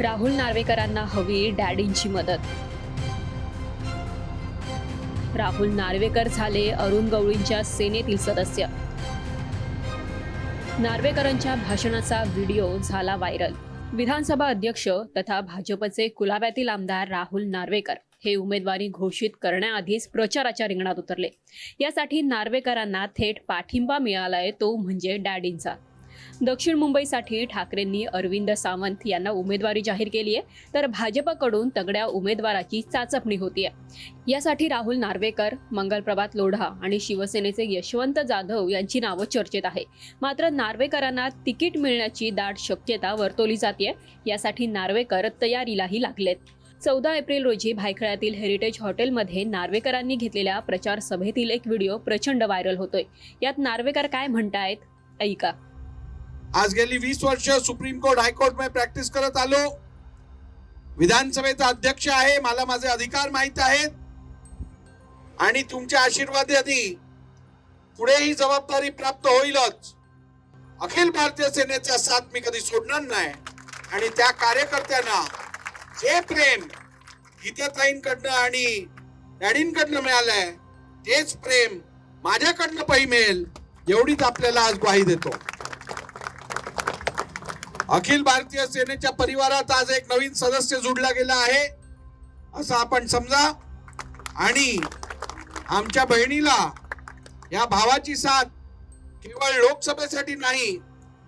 राहुल नार्वेकरांना हवी डॅडींची मदत. राहुल नार्वेकर झाले अरुण गवळींच्या सेनेतील सदस्य. नार्वेकरांच्या भाषणाचा व्हिडिओ झाला व्हायरल. विधानसभा अध्यक्ष तथा भाजपचे कुलाब्यातील आमदार राहुल नार्वेकर हे उमेदवारी घोषित करण्याआधीच प्रचाराच्या रिंगणात उतरले. यासाठी नार्वेकरांना थेट पाठिंबा मिळालाय तो म्हणजे डॅडींचा. दक्षिण मुंबईसाठी ठाकरेंनी अरविंद सावंत यांना उमेदवारी जाहीर केली आहे. तर भाजपकडून तगड्या उमेदवाराची चाचपणी होतीये यासाठी राहुल नार्वेकर मंगलप्रभात लोढा आणि शिवसेनेचे यशवंत जाधव यांची नावं चर्चेत आहे. मात्र नार्वेकरांना तिकीट मिळण्याची दाट शक्यता वर्तवली जाते यासाठी नार्वेकर तयारीलाही लागलेत. चौदा एप्रिल रोजी भायखळ्यातील हेरिटेज हॉटेलमध्ये नार्वेकरांनी घेतलेल्या प्रचार सभेतील एक व्हिडिओ प्रचंड व्हायरल होतोय. यात नार्वेकर काय म्हणतायत? ऐका. आज गेली वीस वर्ष सुप्रीम कोर्ट हायकोर्टमध्ये प्रॅक्टिस करत आलो. विधानसभेचा अध्यक्ष आहे मला माझे अधिकार माहीत आहेत. आणि तुमच्या आशीर्वादाने पुढे ही जबाबदारी प्राप्त होईलच. अखिल भारतीय सेनेचा साथ मी कधी सोडणार नाही. आणि त्या कार्यकर्त्यांना जे प्रेम गीताताईंकडनं आणि डॅडींकडनं मिळालंय तेच प्रेम माझ्याकडनं पही मिळेल एवढीच आपल्याला आज ग्वाही देतो. अखिल भारतीय सेनेच्या परिवारात आज एक नवीन सदस्य जुडला गेला आहे. असं आपण समजा. आणि आमच्या बहिणीला या भावाची साथ केवळ लोकसभेसाठी नाही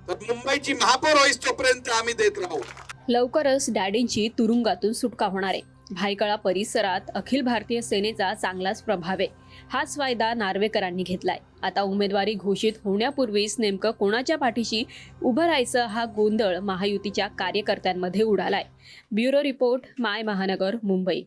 तर मुंबईची महापौर होईस तोपर्यंत आम्ही देत राहू. लवकरच डॅडींची तुरुंगातून सुटका होणार आहे. भायकळा परिसरात अखिल भारतीय सेनेचा चांगलाच प्रभाव आहे. हाच फायदा नार्वेकरांनी घेतलाय. आता उमेदवारी घोषित होण्यापूर्वीच नेमकं कोणाच्या पाठीशी उभं राहायचं हा गोंधळ महायुतीच्या कार्यकर्त्यांमध्ये उडालाय. ब्युरो रिपोर्ट माय महानगर मुंबई.